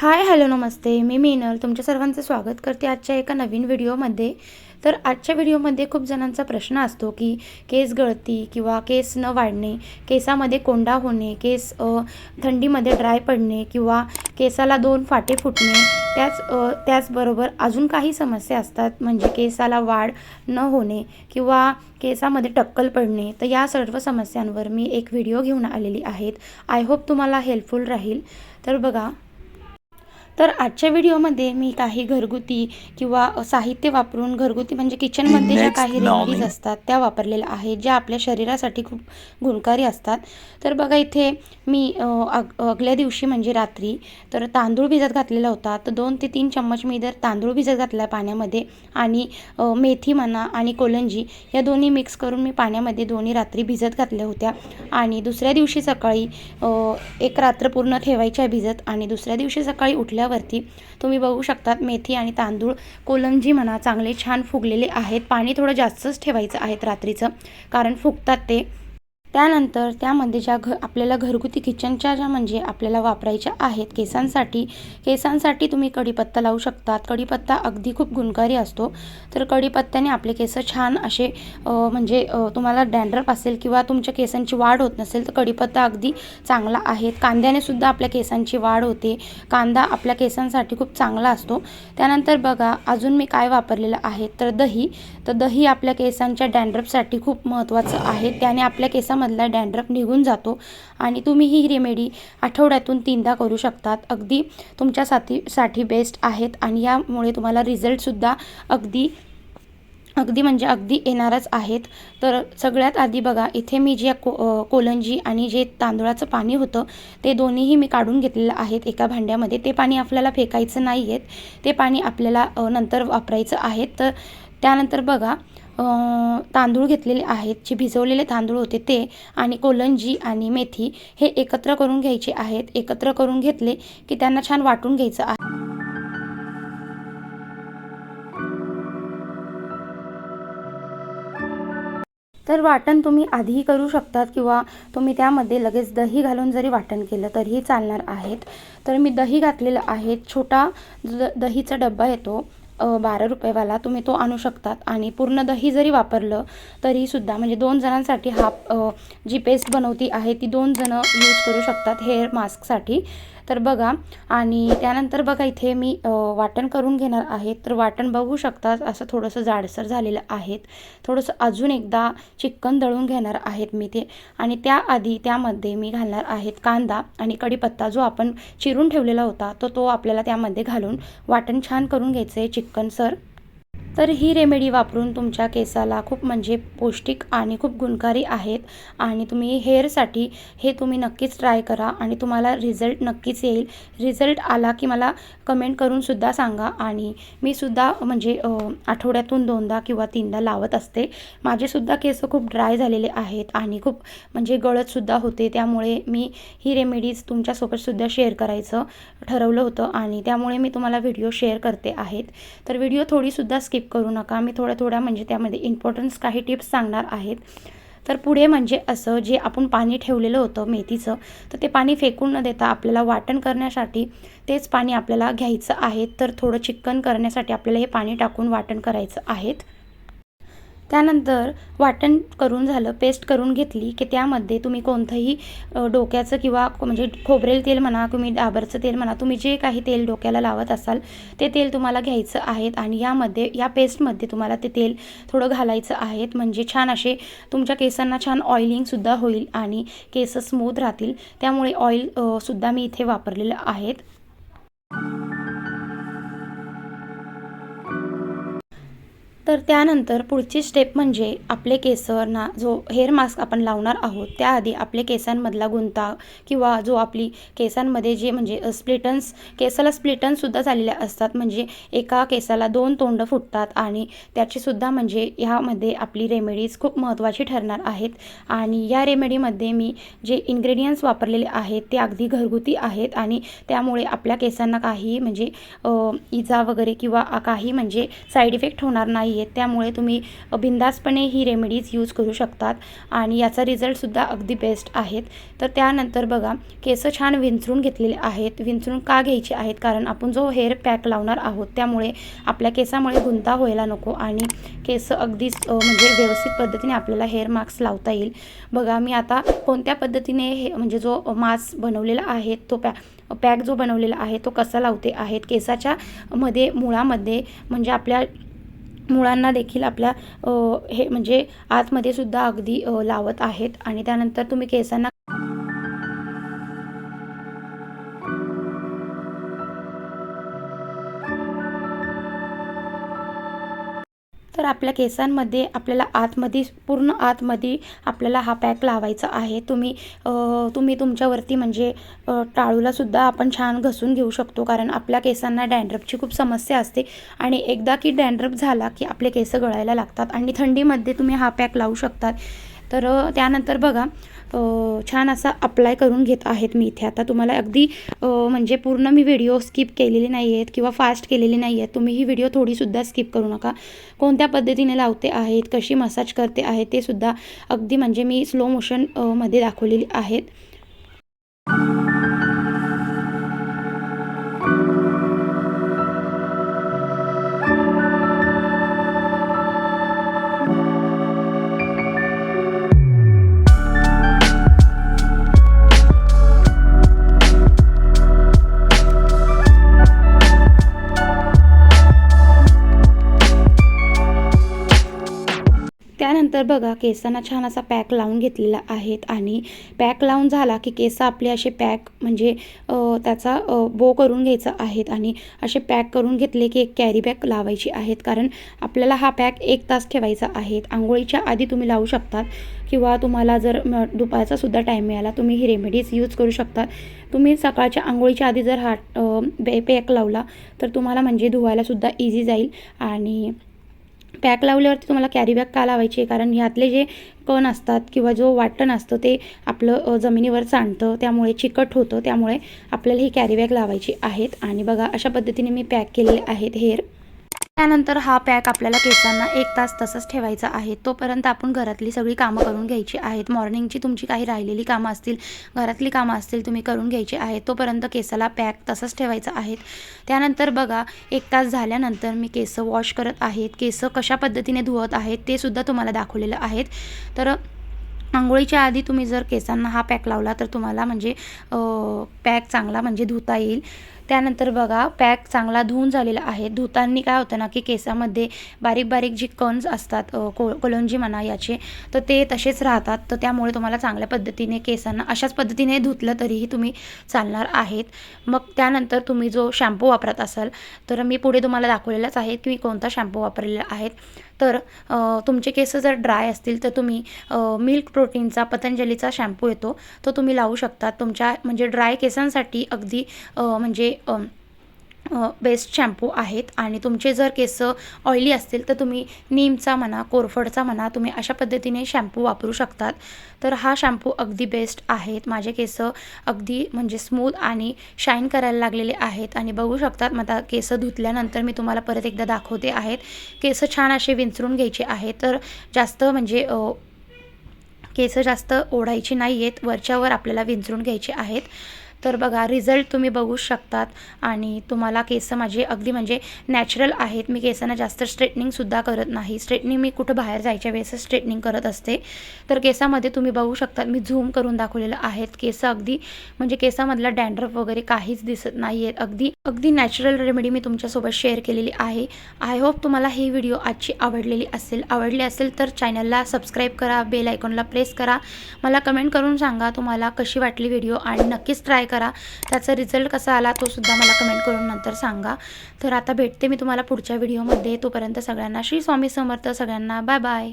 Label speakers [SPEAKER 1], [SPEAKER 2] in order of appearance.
[SPEAKER 1] Hi hello नमस्ते. मी मीनल. तुमच्या सर्वांचं स्वागत करते आजच्या एका नवीन व्हिडिओमध्ये. तर आजच्या व्हिडिओमध्ये खूप जणांचा प्रश्न असतो की केस गळती किंवा केस न वाढणे केसामध्ये कोंडा होणे केस थंडीमध्ये ड्राय पडणे किंवा केसाला दोन फाटे फुटणे त्याच त्याचबरोबर अजून काही समस्या असतात म्हणजे केसाला वाढ न होणे किंवा केसामध्ये टक्कल पडणे. तर या सर्व समस्यांवर मी एक व्हिडिओ घेऊन आलेली आहेत. आय होप तुम्हाला हेल्पफुल राहील. तर बघा तर आजच्या व्हिडिओमध्ये मी काही घरगुती किंवा साहित्य वापरून घरगुती म्हणजे किचनमध्ये ज्या काही रेमेडीज. असतात त्या वापरलेल्या आहेत ज्या आपल्या शरीरासाठी खूप गुणकारी असतात. तर बघा इथे मी अग अगल्या दिवशी म्हणजे रात्री तर तांदूळ भिजत घातलेला होता. तर दोन ते तीन चम्मच मी जर तांदूळ भिजत घातला पाण्यामध्ये आणि मेथी म्हणा आणि कोलंजी या दोन्ही मिक्स करून मी पाण्यामध्ये दोन्ही रात्री भिजत घातल्या होत्या. आणि दुसऱ्या दिवशी सकाळी एक रात्र पूर्ण ठेवायच्या भिजत आणि दुसऱ्या दिवशी सकाळी उठल्यावरती तुम्ही बघू शकतात मेथी आणि तांदूळ कोलंजी म्हणा चांगले छान फुगलेले आहेत. पाणी थोडं जास्तच ठेवायचं आहे रात्रीचं कारण फुगतात ते. त्यानंतर त्यामध्ये ज्या घ आपल्याला घरगुती किचनच्या ज्या म्हणजे आपल्याला वापरायच्या आहेत केसांसाठी केसांसाठी तुम्ही कढीपत्ता लावू शकतात. कढीपत्ता अगदी खूप गुणकारी असतो. तर कढीपत्त्याने आपले केस छान असे म्हणजे तुम्हाला डँड्रफ असेल किंवा तुमच्या केसांची वाढ होत नसेल तर कढीपत्ता अगदी चांगला आहे कांद्याने सुद्धा आपल्या केसांची वाढ होते. कांदा आपल्या केसांसाठी खूप चांगला असतो. त्यानंतर बघा अजून मी काय वापरलेलं आहे? तर दही. तर दही आपल्या केसांच्या डँड्रफसाठी खूप महत्त्वाचं आहे. त्याने आपल्या केसां केसामधला डॅन्ड्रफ निघून जातो आणि तुम्ही ही रेमेडी आठवड्यातून तीनदा करू शकतात. अगदी तुमच्यासाठी साठी बेस्ट आहेत आणि यामुळे तुम्हाला रिझल्टसुद्धा अगदी अगदी म्हणजे अगदी येणारच आहेत. तर सगळ्यात आधी बघा इथे मी जे को कोलंजी आणि जे तांदूळाचं पाणी होतं ते दोन्हीही मी काढून घेतलेलं आहेत एका भांड्यामध्ये. ते पाणी आपल्याला फेकायचं नाही आहेत ते पाणी आपल्याला नंतर वापरायचं आहे. तर त्यानंतर बघा तांदूळ घेतलेले आहेत. जे भिजवलेले तांदूळ होते ते आणि कोलंजी आणि मेथी हे एकत्र करून घ्यायचे आहेत. एकत्र करून घेतले की त्यांना छान वाटून घ्यायचं आहे. तर वाटण तुम्ही आधीही करू शकतात किंवा तुम्ही त्यामध्ये लगेच दही घालून जरी वाटण केलं तरीही चालणार आहेत. तर मी दही घातलेलं आहे. छोटा द दहीचा डब्बा येतो. बारा रुपयेवाला तुम्ही तो आणू शकतात. आणि पूर्ण दही जरी वापरलं तरीसुद्धा म्हणजे दोन जणांसाठी हा जी पेस्ट बनवती आहे ती दोन जणं यूज करू शकतात हेअर मास्कसाठी तर बघा. आणि त्यानंतर बघा इथे मी वाटण करून घेणार आहे. तर वाटण बघू शकता असं थोडंसं जाडसर झालेलं आहेत. थोडंसं अजून एकदा चिक्कन दळून घेणार आहेत मी ते. आणि त्याआधी त्यामध्ये मी घालणार आहेत कांदा आणि कढीपत्ता जो आपण चिरून ठेवलेला होता तो तो आपल्याला त्यामध्ये घालून वाटण छान करून घ्यायचं आहे चिक्कनसर तर ही रेमेडी वापरून तुमच्या केसाला खूप म्हणजे पौष्टिक आणि खूप गुणकारी आहेत. आणि तुम्ही हेअरसाठी हे तुम्ही नक्कीच ट्राय करा आणि तुम्हाला रिझल्ट नक्कीच येईल. रिझल्ट आला की मला कमेंट करूनसुद्धा सांगा आणि मी सुद्धा म्हणजे आठवड्यातून दोनदा किंवा तीनदा लावत असते. माझेसुद्धा केस खूप ड्राय झालेले आहेत आणि खूप म्हणजे गळतसुद्धा होते. त्यामुळे मी ही रेमेडीज तुमच्यासोबतसुद्धा शेअर करायचं ठरवलं होतं आणि त्यामुळे मी तुम्हाला व्हिडिओ शेअर करते आहेत. तर व्हिडिओ थोडीसुद्धा स्किप करू नका. मी थोड्या थोड्या म्हणजे त्यामध्ये इम्पॉर्टन्स काही टिप्स सांगणार आहेत. तर पुढे म्हणजे असं जे आपण पाणी ठेवलेलं होतं मेथीचं तर ते पाणी फेकून न देता आपल्याला वाटण करण्यासाठी तेच पाणी आपल्याला घ्यायचं आहे. तर थोडं चिक्कन करण्यासाठी आपल्याला हे पाणी टाकून वाटण करायचं आहेत. त्यानंतर वाटण करून झालं पेस्ट करून घेतली की त्यामध्ये तुम्ही कोणतंही डोक्याचं किंवा म्हणजे खोबरेल तेल म्हणा तुम्ही डाबरचं तेल म्हणा तुम्ही जे काही तेल डोक्याला लावत असाल ते तेल तुम्हाला घ्यायचं आहेत आणि यामध्ये या पेस्टमध्ये तुम्हाला ते तेल थोडं घालायचं आहेत. म्हणजे छान असे तुमच्या केसांना छान ऑइलिंगसुद्धा होईल आणि केस स्मूथ राहतील. त्यामुळे ऑइल सुद्धा मी इथे वापरलेलं आहेत. तर त्यानंतर पुढची स्टेप म्हणजे आपले केसरना जो हेअर मास्क आपण लावणार आहोत त्याआधी आपले केसांमधला गुंता किंवा जो आपली केसांमध्ये जे म्हणजे स्प्लिटन्स केसाला स्प्लिटन्ससुद्धा झालेल्या असतात. म्हणजे एका केसाला दोन तोंड फुटतात आणि त्याचीसुद्धा म्हणजे ह्यामध्ये आपली रेमेडीज खूप महत्त्वाची ठरणार आहेत. आणि या रेमेडीमध्ये मी जे इन्ग्रेडियंट्स वापरलेले आहेत ते अगदी घरगुती आहेत आणि त्यामुळे आपल्या केसांना काही म्हणजे इजा वगैरे किंवा काही म्हणजे साईड इफेक्ट होणार नाही आहेत आहेत त्यामुळे तुम्ही बिंदासपणे ही रेमेडीज यूज करू शकतात आणि याचा रिझल्टसुद्धा अगदी बेस्ट आहेत. तर त्यानंतर बघा केस छान विंचरून घेतलेले आहेत. विंचरून का घ्यायचे आहेत? कारण आपण जो हेअर पॅक लावणार आहोत त्यामुळे आपल्या केसामुळे गुंता व्हायला नको आणि केस अगदीच म्हणजे व्यवस्थित पद्धतीने आपल्याला हेअर मास्क लावता येईल. बघा मी आता कोणत्या पद्धतीने हे म्हणजे जो मास्क बनवलेला आहे तो पॅ पॅक जो बनवलेला आहे तो कसा लावते आहेत? केसाच्या मध्ये मुळामध्ये म्हणजे आपल्या मुळांना देखील आपल्या हे म्हणजे आतमध्ये सुद्धा अगदी लावत आहेत. आणि त्यानंतर तुम्ही केसांना आपल्या केसांमध्ये आपल्याला आतमध्ये पूर्ण आतमध्ये आपल्याला हा पॅक लावायचा आहे. तुम्ही तुम्ही तुमच्यावरती म्हणजे टाळूलासुद्धा आपण छान घसून घेऊ शकतो. कारण आपल्या केसांना डॅन्ड्रफची खूप समस्या असते. आणि एकदा की डॅन्ड्रफ झाला की आपले केस गळायला लागतात. आणि थंडीमध्ये तुम्ही हा पॅक लावू शकतात. तर त्यानंतर बघा छान असा अप्लाय करून घेत आहेत मी इथे. आता तुम्हाला अगदी म्हणजे पूर्ण मी व्हिडिओ स्किप केलेली नाही आहेत किंवा फास्ट केलेली नाही आहेत तुम्ही ही व्हिडिओ थोडीसुद्धा स्किप करू नका. कोणत्या पद्धतीने लावते आहेत कशी मसाज करते आहे ते सुद्धा अगदी म्हणजे मी स्लो मोशनमध्ये दाखवलेली आहेत. तर बघा केसांना छान असा पॅक लावून घेतलेला आहेत आणि पॅक लावून झाला की केस आपले असे पॅक म्हणजे त्याचा बो करून घ्यायचा आहेत आणि असे पॅक करून घेतले की एक कॅरी बॅग लावायची आहेत. कारण आपल्याला हा पॅक एक तास ठेवायचा आहे आंघोळीच्या आधी तुम्ही लावू शकतात किंवा तुम्हाला जर दुपारचा सुद्धा टाईम मिळाला तुम्ही ही रेमेडीज यूज करू शकता तुम्ही सकाळच्या आंघोळीच्या आधी जर हा बे पॅक लावला तर तुम्हाला म्हणजे धुवायला सुद्धा इझी जाईल आणि पॅक लावल्यावरती तुम्हाला कॅरी बॅग का लावायची आहे? कारण ह्यातले जे कण असतात किंवा जो वाटण असतं ते आपलं जमिनीवर सांडतं त्यामुळे चिकट होतं त्यामुळे आपल्याला ही कॅरी बॅग लावायची आहेत. आणि बघा अशा पद्धतीने मी पॅक केलेले आहेत हेअर. त्यानंतर हा पॅक आपल्याला केसांना एक तास तसंच ठेवायचा आहे. तोपर्यंत आपण घरातली सगळी कामं करून घ्यायची आहेत. मॉर्निंगची तुमची काही राहिलेली कामं असतील घरातली कामं असतील तुम्ही करून घ्यायची आहेत. तोपर्यंत केसाला पॅक तसंच ठेवायचं आहेत. त्यानंतर बघा एक तास झाल्यानंतर मी केस वॉश करत आहेत. केस कशा पद्धतीने धुवत आहेत ते सुद्धा तुम्हाला दाखवलेलं आहेत. तर आंघोळीच्या आधी तुम्ही जर केसांना हा पॅक लावला तर तुम्हाला म्हणजे पॅक चांगला म्हणजे धुता येईल. त्यानंतर बघा पॅक चांगला धुवून झालेला आहे. धुताना काय होतं ना की केसामध्ये बारीक बारीक जी कन्स असतात को कोलंजी म्हणा याचे तर ते तसेच राहतात. तर त्यामुळे तुम्हाला चांगल्या पद्धतीने केसांना अशाच पद्धतीने धुतलं तरीही तुम्ही चालणार आहेत. मग त्यानंतर तुम्ही जो शॅम्पू वापरत असाल तर मी पुढे तुम्हाला दाखवलेलाच आहे की मी कोणता शॅम्पू वापरलेला आहे. तर तुमचे केस जर ड्राय असतील तर तुम्ही मिल्क प्रोटीनचा पतंजलीचा शॅम्पू येतो. तो तुम्ही लावू शकता. तुमच्या म्हणजे ड्राय केसांसाठी अगदी म्हणजे बेस्ट शॅम्पू आहेत. आणि तुमचे जर केस ऑइली असतील तर तुम्ही नीमचा म्हणा कोरफडचा म्हणा तुम्ही अशा पद्धतीने शॅम्पू वापरू शकतात. तर हा शॅम्पू अगदी बेस्ट आहेत. माझे केस अगदी म्हणजे स्मूथ आणि शाईन करायला लागलेले आहेत. आणि बघू शकतात मला केस धुतल्यानंतर मी तुम्हाला परत एकदा दाखवते आहेत. केस छान असे विंचरून घ्यायचे आहेत. तर जास्त म्हणजे केस जास्त ओढायची नाही आहेत वरच्यावर आपल्याला विंचरून घ्यायचे आहेत. तर बघा रिझल्ट तुम्ही बघू शकतात आणि तुम्हाला केस माझे अगदी म्हणजे नॅचरल आहेत. मी केसांना जास्त स्ट्रेटनिंगसुद्धा करत नाही. स्ट्रेटनिंग मी कुठं बाहेर जायच्या वेळेस स्ट्रेटनिंग करत असते. तर केसामध्ये तुम्ही बघू शकतात मी झूम करून दाखवलेलं आहेत. केस अगदी म्हणजे केसामधला डँड्रफ वगैरे काहीच दिसत नाही आहेत अगदी अगदी नॅचरल रेमेडी मी तुमच्यासोबत शेअर केलेली आहे. आय होप तुम्हाला ही व्हिडिओ आजची आवडलेली असेल. आवडली असेल तर चॅनलला सबस्क्राईब करा बेल आयकॉनला प्रेस करा. मला कमेंट करून सांगा तुम्हाला कशी वाटली व्हिडिओ आणि नक्कीच ट्राय करा. त्याचा रिझल्ट कसा आला तो सुद्धा मला कमेंट करून नंतर सांगा. तर आता भेटते मी तुम्हाला पुढच्या व्हिडिओमध्ये तोपर्यंत सगळ्यांना श्री स्वामी समर्थ सगळ्यांना बाय बाय